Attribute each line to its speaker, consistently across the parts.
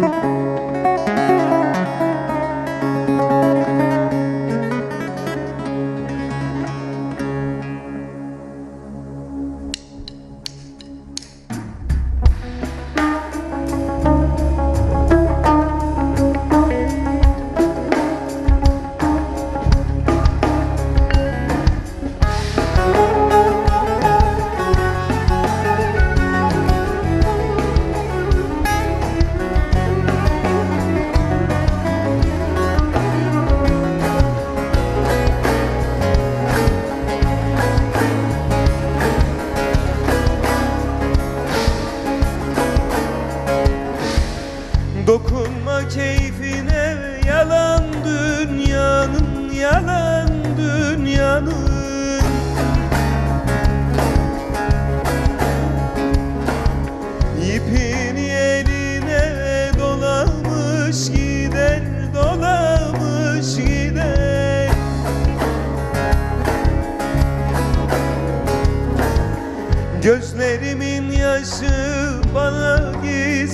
Speaker 1: Música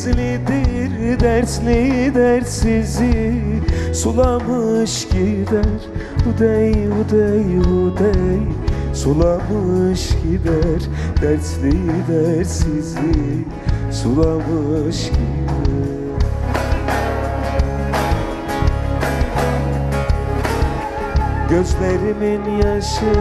Speaker 1: gizlidir Dersli dersizi sulamış gider. Hudey hudey hudey sulamış gider. Dersli dersizi sulamış gider. Gözlerimin yaşı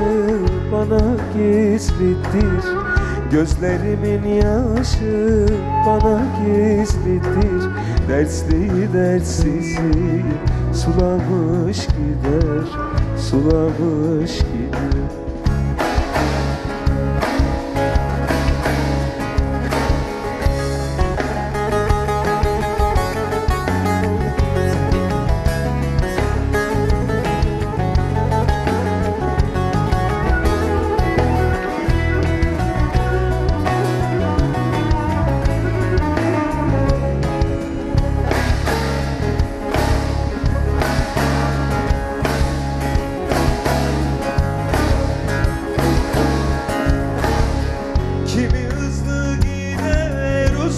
Speaker 1: bana gizlidir Gözlerimin yaşı bana gizlidir. Dersli dersizi sulamış gider Sulamış gider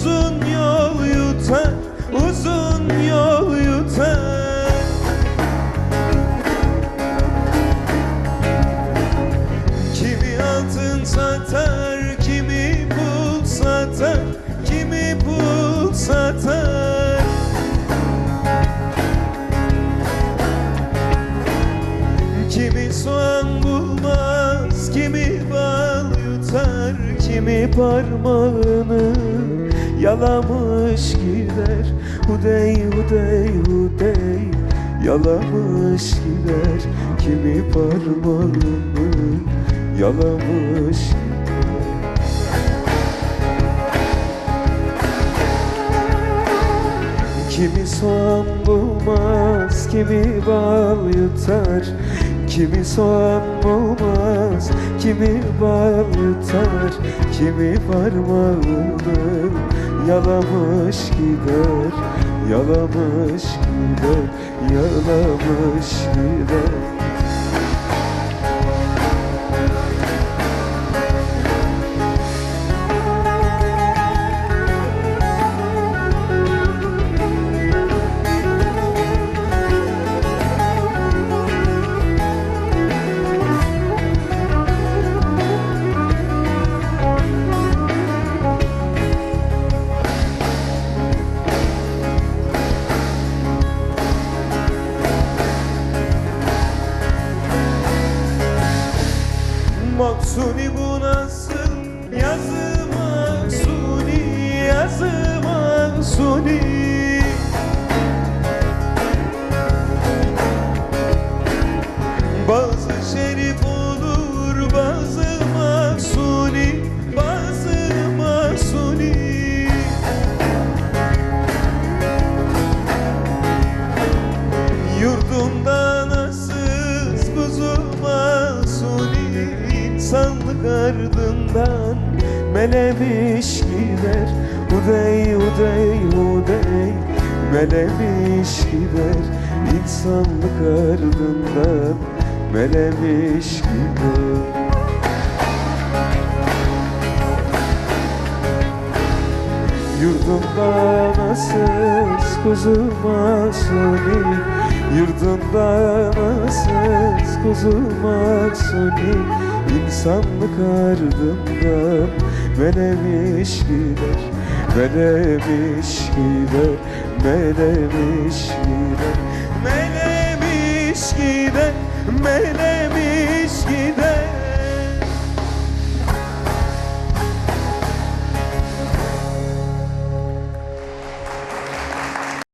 Speaker 1: uzun yol yutar Uzun yol yutar Kimi altın satar Kimi pul satar Kimi pul satar. Kimi soğan bulmaz, kimi bal yutar, kimi parmağını yalamış gider. Hudey hudey hudey yalamış gider. Kimi parmağını yalamış. Kimi soğan bulmaz, kimi bal yutar Kimi soğan bulmaz, kimi bal yutar Kimi parmağını yalamış gider Yalamış gider, yalamış gider Maksuni bu nasıl? Yazı Maksuni yazı Maksuni melemiş gider Hudey hudey hudey melemiş gider insanlık ardından. Melemiş gider. Yurdunda nasıl kuzuma suni Yurdunda nasıl kuzuma suni İnsanlık ardından melemiş gider Melemiş gider Melemiş gider. Melemiş gider Melemiş gider